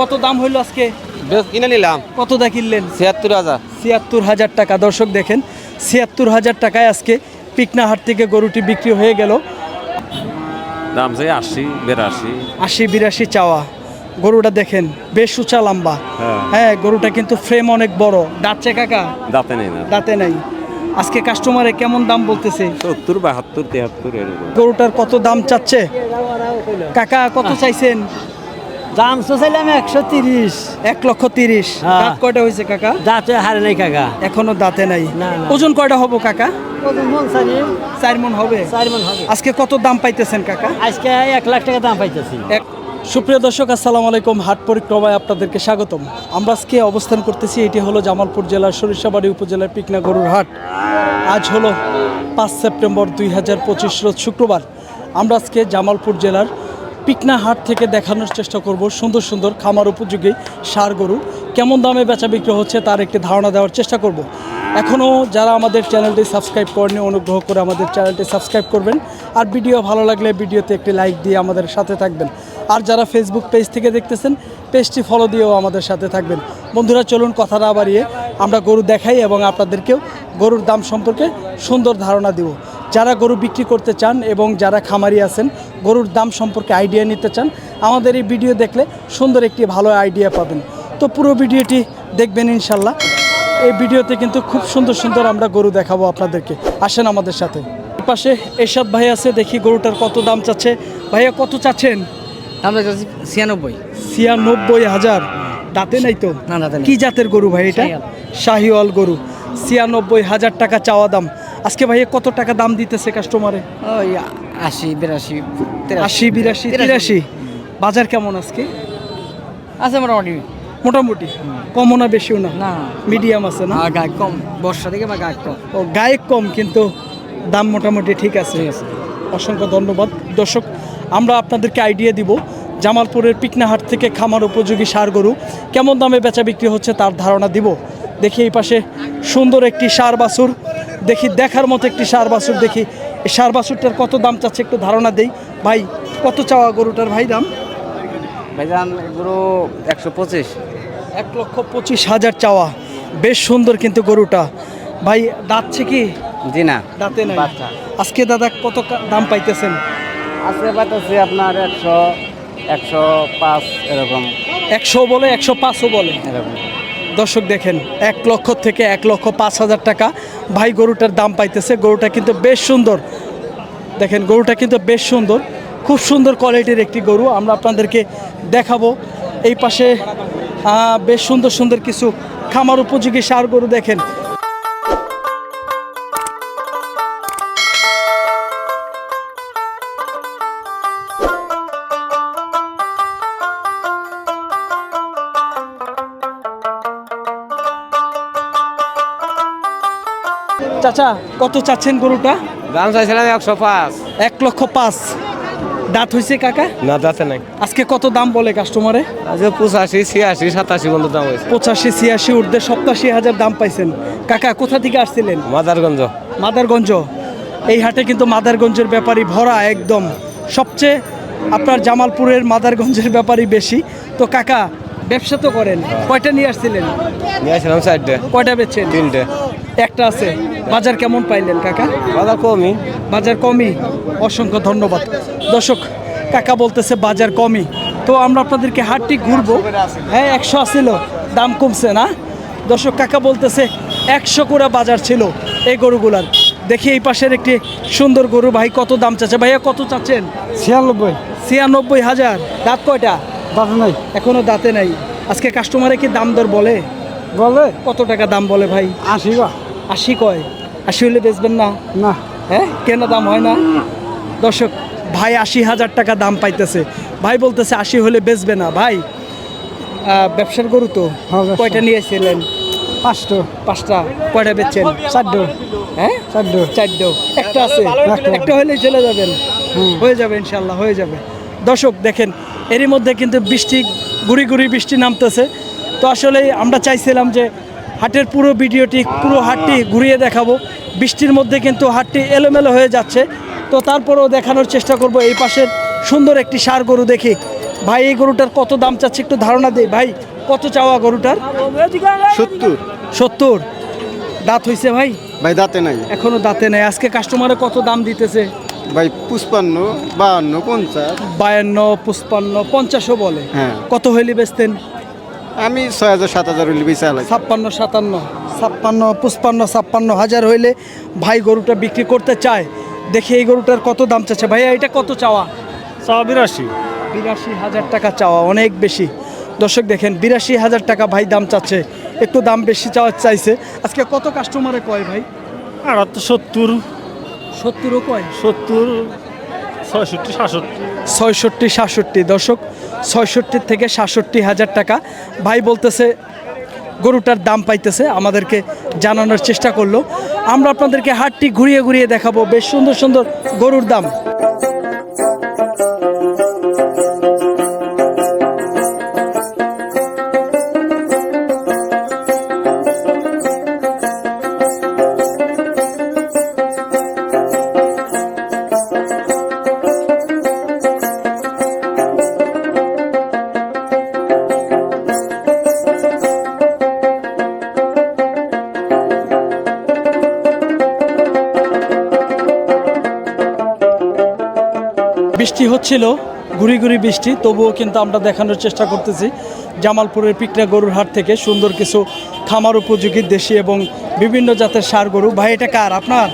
কত দাম হইল আজকে? বেশ কিনে নিলাম। কত দা কিনলেন ছিয়াত্তর হাজার। ছিয়াত্তর হাজার টাকা। দর্শক দেখেন ছিয়াত্তর হাজার টাকায় আজকে পিকনা হাট থেকে গরুটি বিক্রি হয়ে গেল। দাম চাই আশি বিরাশি। আশি বিরাশি চাওয়া। গরুটা দেখেন বেশ উঁচা লম্বা। হ্যাঁ। হ্যাঁ গরুটা কিন্তু ফ্রেম অনেক বড়। দাঁতছে কাকা? দাঁতে নেই না। দাঁতে নাই। আজকে কাস্টমারে কেমন দাম বলতেছে? সত্তর বাহাত্তর তেহাত্তর এরকম। গরুটার কত দাম চাচ্ছে? কাকা কত চাইছেন? দাম চাইলাম একশো তিরিশ। এক লক্ষ তিরিশ। হ্যাঁ। দাঁত কয়টা হয়েছে কাকা? দাঁতে হারে নাই কাকা। এখনও দাঁতে নাই। ওজন কয়টা হব কাকা? চার মন হবে? চার মন হবে। আজকে কত দাম পাইতেছেন কাকা? আজকে এক লাখ টাকা দাম পাইতেছি। এক সুপ্রিয় দর্শক আসসালামু আলাইকুম। হাট পরিক্রমায় আপনাদেরকে স্বাগতম। আমরা আজকে অবস্থান করতেছি এটি হলো জামালপুর জেলার সরিষাবাড়ি উপজেলার পিকনা গরুর হাট। আজ হলো পাঁচ সেপ্টেম্বর দুই হাজার পঁচিশ রোজ শুক্রবার। আমরা আজকে জামালপুর জেলার পিকনা হাট থেকে দেখানোর চেষ্টা করব সুন্দর সুন্দর খামার উপযোগী সার গরু। কেমন দামে বেচা বিক্রি হচ্ছে তার একটি ধারণা দেওয়ার চেষ্টা করব। এখনও যারা আমাদের চ্যানেলটি সাবস্ক্রাইব করেনি অনুগ্রহ করে আমাদের চ্যানেলটি সাবস্ক্রাইব করবেন। আর ভিডিও ভালো লাগলে ভিডিওতে একটি লাইক দিয়ে আমাদের সাথে থাকবেন। আর যারা ফেসবুক পেজ থেকে দেখতেছেন, পেজটি ফলো দিয়েও আমাদের সাথে থাকবেন। বন্ধুরা, চলুন কথা না বাড়িয়ে আমরা গরু দেখাই এবং আপনাদেরকেও গরুর দাম সম্পর্কে সুন্দর ধারণা দিব। যারা গরু বিক্রি করতে চান এবং যারা খামারি আছেন গরুর দাম সম্পর্কে আইডিয়া নিতে চান আমাদের এই ভিডিও দেখলে সুন্দর একটি ভালো আইডিয়া পাবেন। তো পুরো ভিডিওটি দেখবেন ইনশাল্লাহ। এই ভিডিওতে কিন্তু খুব সুন্দর সুন্দর আমরা গরু দেখাবো আপনাদেরকে। আসেন আমাদের সাথে। পাশে এরশাদ ভাই আছে দেখি গরুটার কত দাম চাচ্ছে। ভাইয়া কত চাচ্ছেন? দাম চাইতেছি ছিয়ানব্বই। ছিয়ানব্বই হাজার। দাঁতে নাই তো? না, দাঁতে কি জাতের গরু ভাই এটা। শাহিওয়াল গরু। ছিয়ানব্বই হাজার টাকা চাওয়া দাম। আজকে ভাইয়া কত টাকা দাম দিতেছে কাস্টমারে ওই আশি বিরাশি আশি বিরাশি তিরাশি। বাজার কেমন আজকে? আছে মোটামুটি। মোটামুটি? কমও না বেশিও না? না। মিডিয়াম আছে না? আর গায়ে কম। বর্ষা থেকে বা গায়ে কম। ও গায়ে কম কিন্তু দাম মোটামুটি ঠিক আছে। ঠিক আছে। অসংখ্য ধন্যবাদ। দর্শক আমরা আপনাদেরকে আইডিয়া দিব জামালপুরের পিকনাহাট থেকে খামার উপযোগী সার গরু কেমন দামে বেচা বিক্রি হচ্ছে তার ধারণা দিব। দেখি এই পাশে সুন্দর একটি সার বাছুর দেখি দেখার মতো একটি সার বাছুর দেখি। এই সার বাছুরটার কত দাম চাচ্ছে একটু ধারণা দেই। ভাই কত চাওয়া গরুটার ভাই দাম? ভাইজান গরু একশো পঁচিশ। এক লক্ষ পঁচিশ হাজার চাওয়া। বেশ সুন্দর কিন্তু গরুটা। ভাই দাঁতছে কি? জি না। দাঁতে না বাচ্চা। আজকে দাদা কত দাম পাইতেছেন? আজকে পাইতেছি আপনার একশো একশো পাঁচ এরকম। একশো বলে একশো পাঁচও বলে। এরকম। দর্শক দেখেন, এক লক্ষ থেকে এক লক্ষ পাঁচ হাজার টাকা ভাই গরুটার দাম পাইতেছে। গরুটা কিন্তু বেশ সুন্দর। দেখেন, গরুটা কিন্তু বেশ সুন্দর। খুব সুন্দর কোয়ালিটির একটি গরু। আমরা আপনাদেরকে দেখাবো। এই পাশে বেশ সুন্দর সুন্দর কিছু খামার উপযোগী সার গরু দেখেন। চাচা কত চাচ্ছেন গরুটা? দাম চাইছিলাম একশো পাঁচ। এক লক্ষ পাঁচ। দাঁত হয়েছে কাকা? না দাঁতে নাই। আজকে কত দাম বলে কাস্টমারে আজ পঁচাশি ছিয়াশি সাতাশি পর্যন্ত দাম হয়েছে পঁচাশি ছিয়াশি ঊর্ধ্বে সপ্তাশি হাজার দাম পাইছেন। কাকা কোথা থেকে আসছিলেন? মাদারগঞ্জ। মাদারগঞ্জ। এই হাটে কিন্তু মাদারগঞ্জের ব্যাপারই ভরা একদম। সবচেয়ে আপনার জামালপুরের মাদারগঞ্জের ব্যাপারই বেশি। তো কাকা ব্যবসা তো করেন। কয়টা নিয়ে আসছিলেন? নিয়ে আসলাম চারটে। কয়টা বেচছেন? তিনটে। একটা আছে। বাজার কেমন পাইলেন কাকা? বাজার কমই। বাজার কমই? অসংখ্য ধন্যবাদ। দর্শক কাকা বলতেছে বাজার কমই। তো আমরা আপনাদেরকে হাটটি ঘুরবো। হ্যাঁ একশো আসছিল দাম কমছে না। দর্শক কাকা বলতেছে একশো করে বাজার ছিল এই গরুগুলার। দেখি এই পাশের একটি সুন্দর গরু। ভাই কত দাম চাচ্ছে? ভাইয়া কত চাচ্ছেন? ছিয়ানব্বই। ছিয়ানব্বই হাজার। দাঁত কয়টা? দাদা নাই। এখনও দাঁতে নাই। আজকে কাস্টমারে কি দাম দর বলে? বলে। কত টাকা দাম বলে ভাই? আশি বা আশি কয়? আশি হলে বেচবেন না? না। হ্যাঁ? কেন দাম হয় না? দর্শক ভাই আশি হাজার টাকা দাম পাইতেছে। ভাই বলতেছে আশি হলে বেচবে না। ভাই ব্যবসার গরু তো। হ্যাঁ। কয়টা নিয়েছিলেন পাঁচটো। পাঁচটা। কয়টা বেচছেন? চারটো। হ্যাঁ? চারটো। চারটো। একটা আছে। একটা। একটা হলেই চলে যাবেন। হয়ে যাবে ইনশাল্লাহ হয়ে যাবে। দর্শক দেখেন এরই মধ্যে কিন্তু বৃষ্টি গুড়ি গুড়ি বৃষ্টি নামতেছে। তো আসলে আমরা চাইছিলাম যে হাটের পুরো ভিডিওটি পুরো হাটটি ঘুরিয়ে দেখাবো। বৃষ্টির মধ্যে কিন্তু হাটটি এলোমেলো হয়ে যাচ্ছে। তো তারপরেও দেখানোর চেষ্টা করব এই পাশের সুন্দর একটি সার গরু দেখি। ভাই এই গরুটার কত দাম চাচ্ছে একটু ধারণা দেই। ভাই কত চাওয়া গরুটার? সত্তর। সত্তর। দাঁত হইছে ভাই? ভাই দাঁতে নাই। এখনও দাঁতে নাই। আজকে কাস্টমারে কত দাম দিতেছে? ভাই পুষ্পান্ন বাহান্ন পঞ্চাশ। বায়ান্ন পুষ্পান্ন পঞ্চাশও বলে। হ্যাঁ। কত হইলে বেচতেন? আমি ছয় হাজার সাত হাজার হইলে বেশি আলাই ছাপ্পান্ন সাতান্ন ছাপ্পান্ন পুষ্পান্ন ছাপ্পান্ন হাজার হইলে ভাই গরুটা বিক্রি করতে চায়। দেখি এই গরুটার কত দাম চাচ্ছে। ভাইয়া এটা কত চাওয়া? চাওয়া বিরাশি। বিরাশি হাজার টাকা চাওয়া অনেক বেশি। দর্শক দেখেন বিরাশি হাজার টাকা ভাই দাম চাচ্ছে। একটু দাম বেশি চাওয়া চাইছে। আজকে কত কাস্টমারে কয় ভাই? আর তো সত্তর। সত্তরও কয়? সত্তর ছয়ষট্টি সাতষট্টি। ছয়ষট্টি সাতষট্টি। দর্শক ছয়ষট্টি থেকে সাতষট্টি হাজার টাকা। ভাই বলতেছে, গরুটার দাম পাইতেছে, আমাদেরকে জানানোর চেষ্টা করল। আমরা আপনাদেরকে হাটটি ঘুরিয়ে ঘুরিয়ে দেখাবো। বেশ সুন্দর সুন্দর গরুর দাম। বৃষ্টি হচ্ছিল ঘুরি ঘুরি বৃষ্টি তবুও কিন্তু আমরা দেখানোর চেষ্টা করতেছি জামালপুরের পিকরা গরুর হাট থেকে সুন্দর কিছু খামার উপযোগী দেশি এবং বিভিন্ন জাতের সার গরু। ভাই এটা কার? আপনার?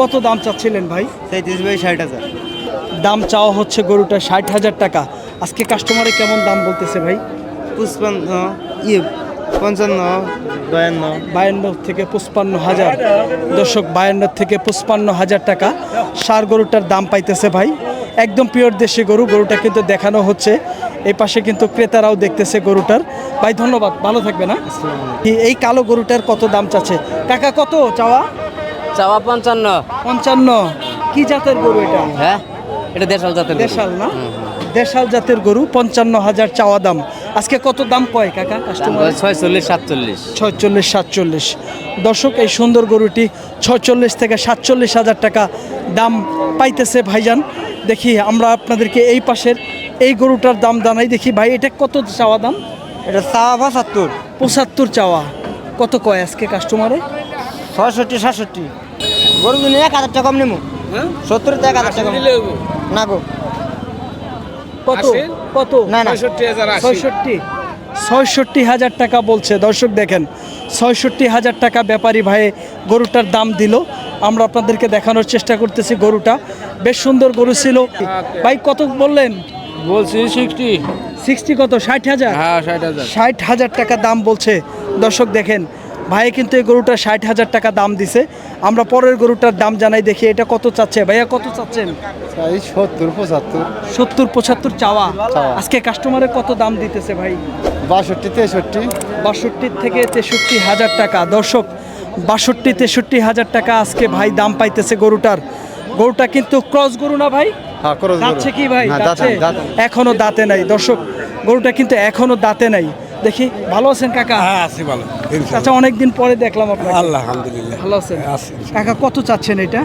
কত দাম চাচ্ছিলেন ভাই? ভাই ষাট হাজার। দাম চাওয়া হচ্ছে গরুটা ষাট হাজার টাকা। আজকে কাস্টমারে কেমন দাম বলতেছে ভাই? পুষ্পান্ন ইয়ে পঞ্চান্ন বায়ান্ন। বায়ান্ন থেকে পঁচপান্ন হাজার। দর্শক বায়ান্ন থেকে পঁচপান্ন হাজার টাকা। সার গরুটার দাম পাইতেছে ভাই। একদম পিওর দেশি গরু গরুটা কিন্তু দেখানো হচ্ছে। এই পাশে কিন্তু ক্রেতারাও দেখতেছে গরুটার। ভাই ধন্যবাদ। ভালো থাকবে না এই কালো গরুটার কত দাম চাচ্ছে? টাকা কত চাওয়া? চাওয়া পঞ্চান্ন। পঞ্চান্ন। কি জাতের গরু এটা? হ্যাঁ? এটা দেশাল জাতের দেশাল না? দেশাল জাতের গরু পঞ্চান্ন হাজার চাওয়া দাম। আজকে কত দাম কয় কাকা? কাস্টমার ছয়চল্লিশ সাতচল্লিশ। ছয়চল্লিশ সাতচল্লিশ। দর্শক এই সুন্দর গরুটি ছয়চল্লিশ থেকে সাতচল্লিশ হাজার টাকা দাম পাইতেছে ভাইজান। দেখি আমরা আপনাদেরকে এই পাশের এই গরুটার দাম জানাই দেখি। ভাই এটা কত চাওয়া দাম? এটা চা পঁচাত্তর। পঁচাত্তর চাওয়া। কত কয় আজকে কাস্টমারে ছয়ষট্টি সাতষট্টি। গরু কিনে এক হাজার টাকা কম নেব। সত্তর থেকে এক হাজার টাকা না গো। কত? কত? না না। ছয়ষট্টি। ছয়ষট্টি হাজার টাকা বলছে। দর্শক দেখেন ছয়ষট্টি হাজার টাকা ব্যাপারী ভাই গরুটার দাম দিল। আমরা আপনাদেরকে দেখানোর চেষ্টা করতেছি গরুটা। বেশ সুন্দর গরু ছিল। ভাই কত বললেন? বলছি সিক্সটি সিক্সটি কত? ষাট হাজার? হ্যাঁ ষাট হাজার। ষাট হাজার টাকা দাম বলছে। দর্শক দেখেন ভাই কিন্তু এই গরুটা ষাট হাজার টাকা দাম দিছে। আমরা পরের গরুটার দাম জানাই দেখি এটা কত চাচ্ছে। ভাইয়া কত চাচ্ছেন? সত্তর পঁচাত্তর। সত্তর পঁচাত্তর চাওয়া। চাওয়া। আজকে কাস্টমারের কত দাম দিতেছে ভাই? বাষট্টি তেষট্টি। বাষট্টি থেকে তেষট্টি হাজার টাকা। দর্শক বাষট্টি তেষট্টি হাজার টাকা আজকে ভাই দাম পাইতেছে গরুটার। গরুটা কিন্তু ক্রস গরু না ভাই? হ্যাঁ যাচ্ছে কি ভাই? হ্যাঁ, দাঁতে, দাঁতে। এখনও দাঁতে নাই। দর্শক গরুটা কিন্তু এখনও দাঁতে নাই। দেখি ভালো আছেন কাকা? হ্যাঁ আছি ভালো। আচ্ছা অনেকদিন পরে দেখলাম আপনার আল্লাহ আলহামদুলিল্লাহ। ভালো আছেন? কাকা কত চাচ্ছেন এটা?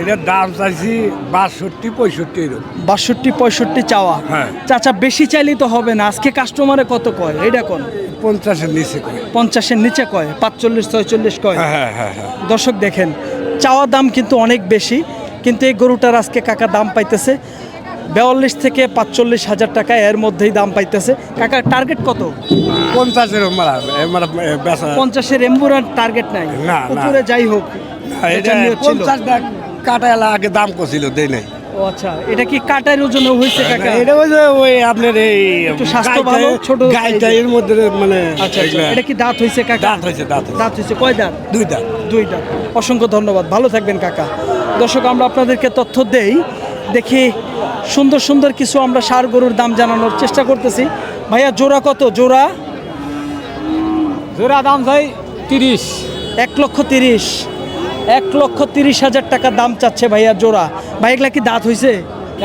এটার দাম চাইছি বাষট্টি পঁয়ষট্টি এরকম। বাষট্টি পঁয়ষট্টি চাওয়া? হ্যাঁ। চাচা বেশি চাইলেই তো হবে না। আজকে কাস্টমারে কত কয়? এটা কোন? পঞ্চাশের নিচে করে পঞ্চাশের নিচে কয়? পাঁচচল্লিশ ছয়চল্লিশ কয়? হ্যাঁ হ্যাঁ হ্যাঁ হ্যাঁ। দর্শক দেখেন চাওয়া দাম কিন্তু অনেক বেশি কিন্তু এই গরুটার আজকে কাকা দাম পাইতেছে বিয়াল্লিশ থেকে পাঁচচল্লিশ হাজার টাকা এর মধ্যেই দাম পাইতেছে। কাকার টার্গেট কত? পঞ্চাশের পঞ্চাশের এম্বুরার টার্গেট নাই। উপরে যাই হোক এটা। পঞ্চাশ কাটা এলা আগে দাম করছিল দেই নাই। ও আচ্ছা এটা কি কাটার ওজন হয়েছে কাকা? এটা ওই যে ওই আপনার এই একটু স্বাস্থ্য গাইটা- ভালো, ছোট গাইটা size-এর। মধ্যে মানে আচ্ছা আচ্ছা। এটা কি দাঁত হয়েছে কাকা? দাঁত হয়েছে দাঁত দাঁত হয়েছে কয় দাঁত? দুই দাঁত। দুই দাঁত। অসংখ্য ধন্যবাদ ভালো থাকবেন কাকা। দর্শক আমরা আপনাদেরকে তথ্য দেই দেখি সুন্দর সুন্দর কিছু আমরা সার গরুর দাম জানানোর চেষ্টা করতেছি। ভাইয়া জোড়া কত? জোড়া? জোড়া দাম চাই তিরিশ। এক লক্ষ তিরিশ। এক লক্ষ তিরিশ হাজার টাকা দাম চাচ্ছে ভাইয়া জোড়া। ভাই এগুলা কি দাঁত হয়েছে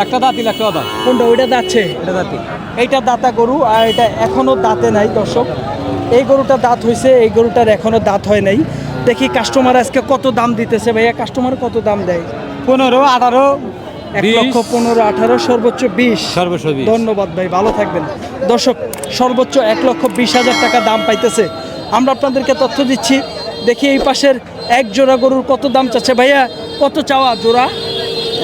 একটা দাঁতিল একটা দাঁত। কোনটা? ওইটা দাঁতছে? এটা দাঁতি এইটা দাঁতা গরু আর এটা এখনও দাঁতে নাই দর্শক। এই গরুটা দাঁত হয়েছে এই গরুটার এখনও দাঁত হয় নাই। দেখি কাস্টমার আজকে কত দাম দিতেছে ভাইয়া। কাস্টমার কত দাম দেয়? পনেরো আঠারো এক লক্ষ পনেরো আঠারো সর্বোচ্চ বিশ। সর্বোচ্চ ধন্যবাদ ভাই ভালো থাকবেন। দর্শক সর্বোচ্চ এক লক্ষ বিশ হাজার টাকা দাম পাইতেছে। আমরা আপনাদেরকে তথ্য দিচ্ছি দেখি এই পাশের এক জোড়া গরুর কত দাম চাচ্ছে ভাইয়া? কত চাওয়া জোড়া?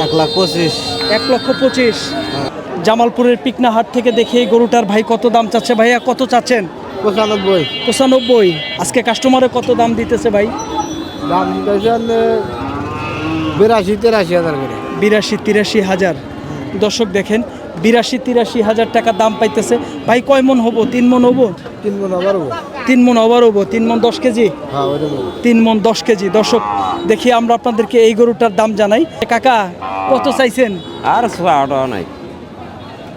এক লাখ পঁচিশ। এক লক্ষ পঁচিশ। জামালপুরের পিকনা হাট থেকে দেখি এই গরুটার ভাই কত দাম চাচ্ছে ভাইয়া? কত চাচ্ছেন? পঁচানব্বই। পঁচানব্বই। আজকে কাস্টমারে কত দাম দিতেছে ভাই? দাম বিরাশি তিরাশি হাজার করে। বিরাশি তিরাশি হাজার। দর্শক দেখেন বিরাশি তিরাশি হাজার টাকা দাম পাইতেছে। ভাই কয় মন হব? তিন মন হব? তিন গুণ আবার তিন মন ওভার হব তিন মন দশ কেজি? হ্যাঁ তিন মন দশ কেজি। দর্শক দেখি আমরা আপনাদেরকে এই গরুটার দাম জানাই। কাকা কত চাইছেন? আর নাই।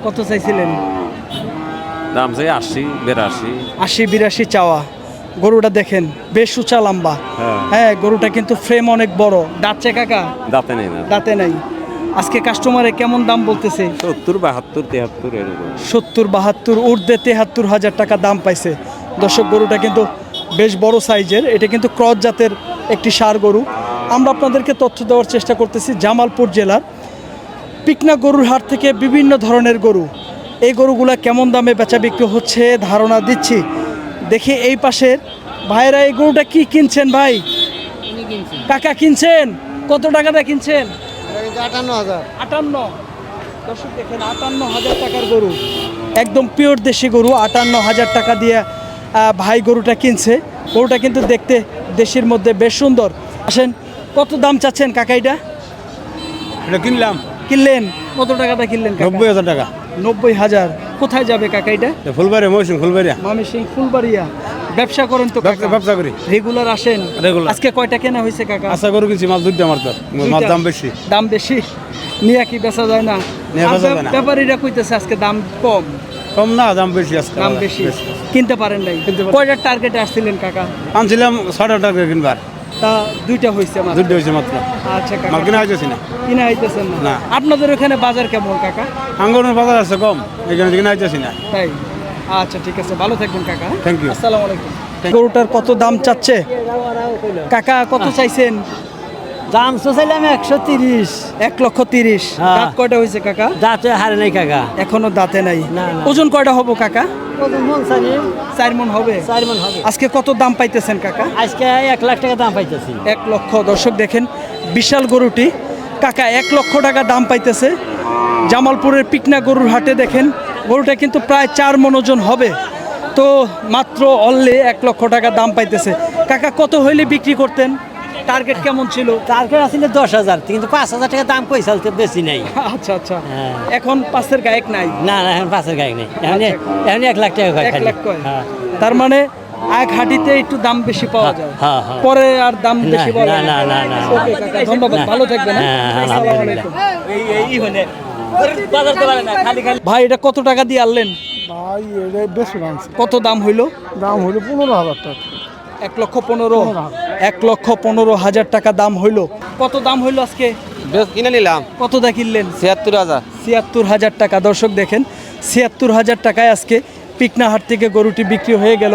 কত চাইছিলেন? দাম চাই আশি বিরাশি। আশি বিরাশি চাওয়া। গরুটা দেখেন বেশ উঁচা লম্বা। হ্যাঁ। হ্যাঁ গরুটা কিন্তু ফ্রেম অনেক বড়। দাঁতছে কাকা? দাঁতে নেই না। দাঁতে নাই। আজকে কাস্টমারে কেমন দাম বলতেছে? সত্তর বাহাত্তর তেহাত্তর এরকম। সত্তর বাহাত্তর ঊর্ধ্বে তেহাত্তর হাজার টাকা দাম পাইছে। দর্শক গরুটা কিন্তু বেশ বড় সাইজের। এটা কিন্তু ক্রস জাতের একটি সার গরু। আমরা আপনাদেরকে তথ্য দেওয়ার চেষ্টা করতেছি জামালপুর জেলার। পিকনা গরুর হাট থেকে বিভিন্ন ধরনের গরু। এই গরুগুলা কেমন দামে বেচা বিক্রি হচ্ছে ধারণা দিচ্ছি। দেখি এই পাশের ভাইরা এই গরুটা কি কিনছেন ভাই? কাকা কিনছেন? কত টাকাটা কিনছেন? আটান্ন হাজার। আটান্ন। দর্শক দেখেন আটান্ন হাজার টাকার গরু। একদম পিওর দেশি গরু আটান্ন হাজার টাকা দিয়ে ভাই গরুটা কিনছে। গরুটা কিন্তু দেখতে দেশির মধ্যে বেশ সুন্দর। আসেন কত দাম চাচ্ছেন কাকাইটা এটা? কিনলাম। কিনলেন? কত টাকাটা কিনলেন নব্বই হাজার টাকা। নব্বই হাজার। কোথায় যাবে কাকাইটা ফুলবাড়ি মৌসুম ফুলবাড়িয়া মামি সিং ফুলবাড়িয়া। ব্যবসা করেন তো ব্যবসা করি। রেগুলার আসেন? রেগুলার আজকে কয়টা কেনা হয়েছে কাকা? আশা করি কিছু মাছ দুধ আমার তো। মাছ দাম বেশি। দাম বেশি? নিয়ে কি বেচা যায় না? নিয়া আর বেচা যায় না। ব্যাপারীরা কইতেছে আজকে দাম কম। কম না দাম বেশি আজকে দাম বেশি। কিনতে পারেন নাই? কয়টার টার্গেটে আসছিলেন কাকা? আনছিলাম ছটা টাকা কিনবার। তা দুইটা হয়েছে আমার দুধ হয়েছে মাত্র। আচ্ছা কাকা। মাল কিনা হয়েছে না। কিনা হইতেছেন না। আপনাদের ওখানে বাজার কেমন কাকা? আঙ্গুরের বাজার আছে কম এখানে কিনা হয়েছে না। তাই? আচ্ছা ঠিক আছে। ভালো থাকবেন কাকা Thank you. আসসালামু আলাইকুম। গরুটার কত দাম চাচ্ছে? কাকা কত চাইছেন? দাম চাইলাম একশো তিরিশ। এক লক্ষ তিরিশ। হ্যাঁ। দাঁত কয়টা হয়েছে কাকা? দাঁতে হারে নাই কাকা। এখনও দাঁতে নাই। ওজন কয়টা হব কাকা? চার। মন হবে? চার মন হবে। আজকে কত দাম পাইতেছেন কাকা? আজকে এক লাখ টাকা দাম পাইতেছি। এক লক্ষ। দর্শক দেখেন বিশাল গরুটি। কাকা এক লক্ষ টাকা দাম পাইতেছে। জামালপুরের পিকনা গরুর হাটে দেখেন গরুটা কিন্তু প্রায় চার মন ওজন হবে। তো মাত্র অনলি এক লক্ষ টাকা দাম পাইতেছে। কাকা কত হইলে বিক্রি করতেন? টার্গেট কেমন ছিল? টার্গেট আসলে দশ হাজার কিন্তু পাঁচ হাজার টাকা দাম পয়সা তো বেশি নাই। আচ্ছা আচ্ছা। হ্যাঁ। এখন পাঁচের গায়ক নাই? না না এখন পাঁচের গাড়ি নেই। এখন এখন এক লাখ টাকা এক লাখ কয়। তার মানে এক হাটিতে একটু দাম বেশি পাওয়া যায়। হ্যাঁ, হ্যাঁ। পরে আর দাম বেশি পাওয়া না, না, না, না। ধন্যবাদ। ভালো থাকবেন হ্যাঁ? হ্যাঁ, আসসালামু ভাই এটা কত টাকা দিয়ে আনলেন? ভাই এটা বেশি দাম কত দাম হইল? দাম হলো পনেরো হাজার টাকা। এক লক্ষ পনেরো এক লক্ষ পনেরো হাজার টাকা দাম হইল। কত দাম হইল আজকে? কিনে নিলাম। কত দা কিনলেন? ছিয়াত্তর হাজার। ছিয়াত্তর হাজার টাকা। দর্শক দেখেন ছিয়াত্তর হাজার টাকায় আজকে পিকনাহাট থেকে গরুটি বিক্রি হয়ে গেল।